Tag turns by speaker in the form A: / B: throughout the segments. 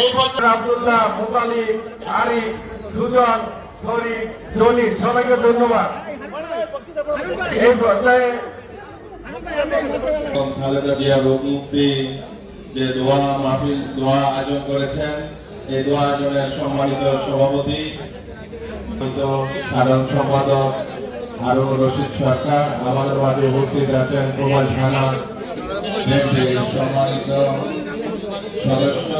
A: এই বছর আব্দুল্লাহ মোতালি আরিফ সুজন শরীফ জনি সবাইকে ধন্যবাদ। এই পর্যায়ে
B: খালেদা জিয়া মুক্তি যে দোয়া মাহফিল দোয়া আয়োজন করেছেন এই দোয়া আয়োজনের সম্মানিত সভাপতি সাধারণ সম্পাদক হারুন রশিদ সরকার আমাদের মাঝে উপস্থিত আছেন কুমার থানা সম্মানিত সদস্য।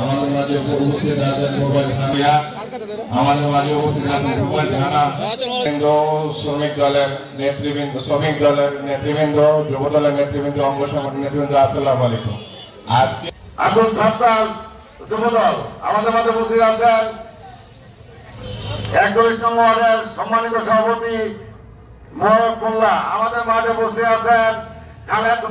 B: আমাদের মাঝে উপস্থিত আছেন মোবাইল থানা আমাদের মাঝে উপস্থিত আছেন শ্রমিক দলের নেতৃবৃন্দ, শ্রমিক দলের নেতৃবৃন্দ, যুব দলের নেতৃবৃন্দ, অঙ্গ সংগঠন নেতৃবৃন্দ, আসসালামু আলাইকুম। আজকে
A: আসুন আমাদের মাঝে উপস্থিত আছেন একচল্লিশ নম্বর ওয়ার্ডের সম্মানিত সভাপতি মোহাম্মদ মোল্লা, আমাদের মাঝে বসে আছেন খালেদ